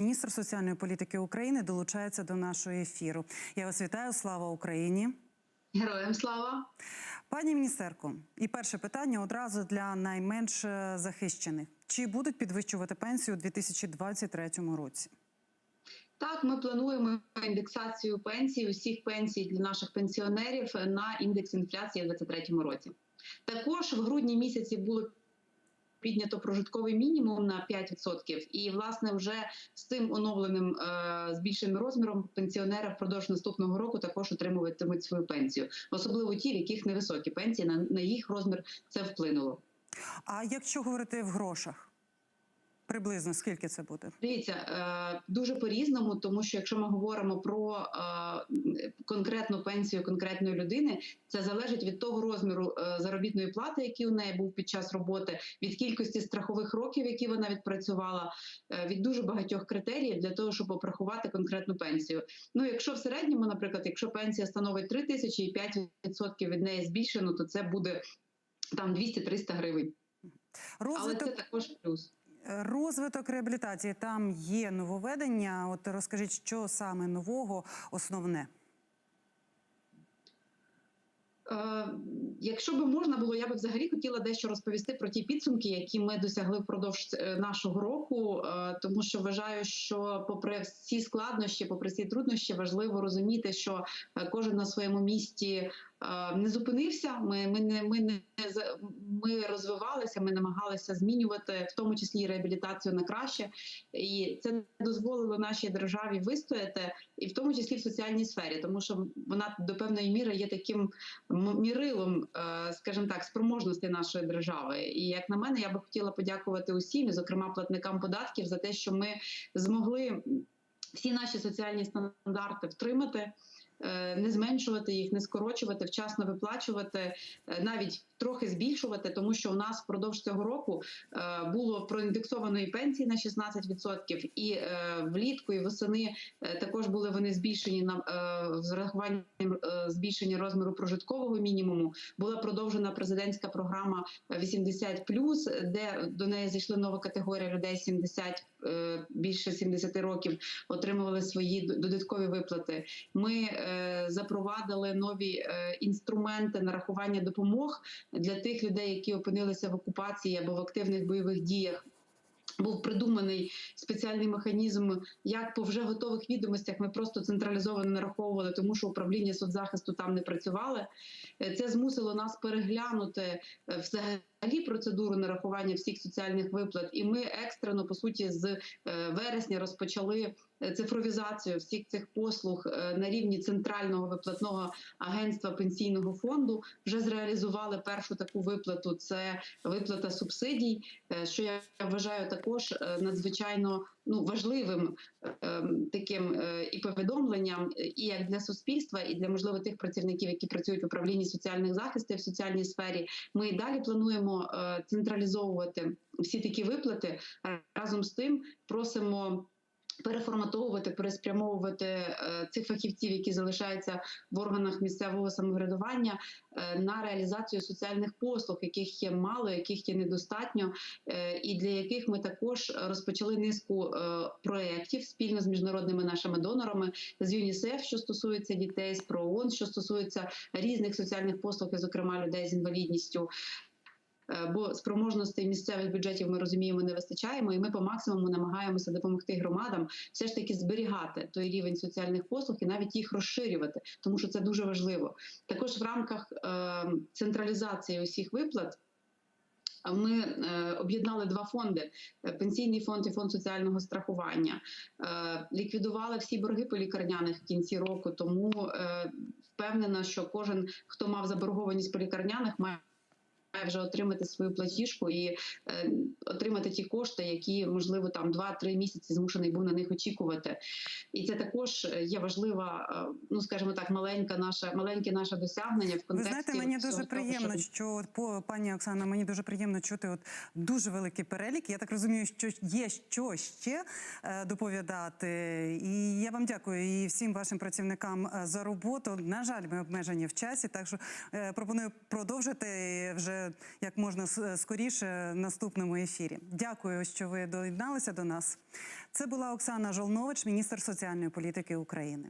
Міністр соціальної політики України долучається до нашого ефіру. Я вас вітаю. Слава Україні. Героям слава. Пані міністерко, і перше питання одразу для найменш е, захищених: чи будуть підвищувати пенсію у 2023 році? Так, ми плануємо індексацію пенсій, усіх пенсій для наших пенсіонерів на індекс інфляції в 2023 році. Також в грудні місяці було піднято прожитковий мінімум на 5%. І власне вже з цим оновленим е, збільшеним розміром пенсіонери впродовж наступного року також отримуватимуть свою пенсію, особливо ті, в яких невисокі пенсії на їх розмір це вплинуло. А якщо говорити в грошах, приблизно скільки це буде? Дивіться е, дуже по різному, тому що якщо ми говоримо про е, конкретну пенсію конкретної людини, це залежить від того розміру е, заробітної плати, який у неї був під час роботи, від кількості страхових років, які вона відпрацювала, від дуже багатьох критеріїв для того, щоб обрахувати конкретну пенсію. Ну, якщо в середньому, наприклад, якщо пенсія становить 3 тисячі і 5% від неї збільшено, то це буде там 200-300 гривень. Розвиток... Але це також плюс. Розвиток реабілітації там є нововведення. От розкажіть, що саме нового, основне. Е, Якщо би можна було, я би взагалі хотіла дещо розповісти про ті підсумки, які ми досягли впродовж е, нашого року, е, тому що вважаю, що, попри всі складнощі, попри всі труднощі, важливо розуміти, що кожен на своєму місці не зупинився. Ми, ми не ми не ми розвивалися, ми намагалися змінювати, в тому числі реабілітацію на краще, і це дозволило нашій державі вистояти, і в тому числі в соціальній сфері, тому що вона до певної міри є таким мірилом, е, скажімо так, спроможності нашої держави. І як на мене, я би хотіла подякувати усім, зокрема платникам податків, за те, що ми змогли всі наші соціальні стандарти втримати. Е, Не зменшувати їх, не скорочувати, вчасно виплачувати, е, навіть трохи збільшувати, тому що у нас впродовж цього року е, було проіндексованої пенсії на 16%, і влітку і восени також були вони збільшені на з урахуванням е, збільшення розміру прожиткового мінімуму. Була продовжена президентська програма 80+, де до неї зайшли нова категорія людей 70, е, більше 70 років отримували свої додаткові виплати. Ми запровадили нові е, інструменти нарахування допомог для тих людей, які опинилися в окупації або в активних бойових діях. Був придуманий спеціальний механізм, як по вже готових відомостях ми просто централізовано нараховували, тому що управління соцзахисту там не працювали. Е, Це змусило нас переглянути е, взагалі процедуру нарахування всіх соціальних виплат. І ми екстрено, по суті, з е, вересня розпочали е, цифровізацію всіх цих послуг е, на рівні центрального виплатного агентства пенсійного фонду. Вже зреалізували першу таку виплату. Це виплата субсидій, що я вважаю також надзвичайно ну важливим ем, таким е, і повідомленням, і як для суспільства, і для можливо тих працівників, які працюють в управлінні соціальних захистів в соціальній сфері. Ми і далі плануємо е, централізовувати всі такі виплати. Разом з тим просимо. Переформатовувати, переспрямовувати е, цих фахівців, які залишаються в органах місцевого самоврядування, е, на реалізацію соціальних послуг, яких є мало, яких є недостатньо, е, і для яких ми також розпочали низку проєктів спільно з міжнародними нашими донорами з ЮНІСЕФ, що стосується дітей, з ПРООН, що стосується різних соціальних послуг, і, зокрема людей з інвалідністю. Е, Бо спроможностей місцевих бюджетів ми розуміємо не вистачаємо, і ми по максимуму намагаємося допомогти громадам все ж таки зберігати той рівень соціальних послуг і навіть їх розширювати, тому що це дуже важливо. Також в рамках е, централізації усіх виплат. Ми е, об'єднали два фонди: пенсійний фонд і фонд соціального страхування. Ліквідували всі борги по лікарняних в кінці року. Тому впевнена, що кожен, хто мав заборгованість по лікарняних, має. Вже отримати свою платіжку і е, отримати ті кошти, які можливо там 2-3 місяці змушений був на них очікувати. І це також є важлива, е, ну скажімо так, маленька наша маленьке наше досягнення в Ви знаєте, мені дуже того, приємно, що... що от по пані Оксана, мені дуже приємно чути от дуже великий перелік. Я так розумію, що є що ще е, доповідати. І я вам дякую і всім вашим працівникам е, за роботу. На жаль, ми обмежені в часі, так що е, пропоную продовжити вже як можна скоріше наступному ефірі. Дякую, що ви доєдналися до нас. Це була Оксана Жолнович, міністр соціальної політики України.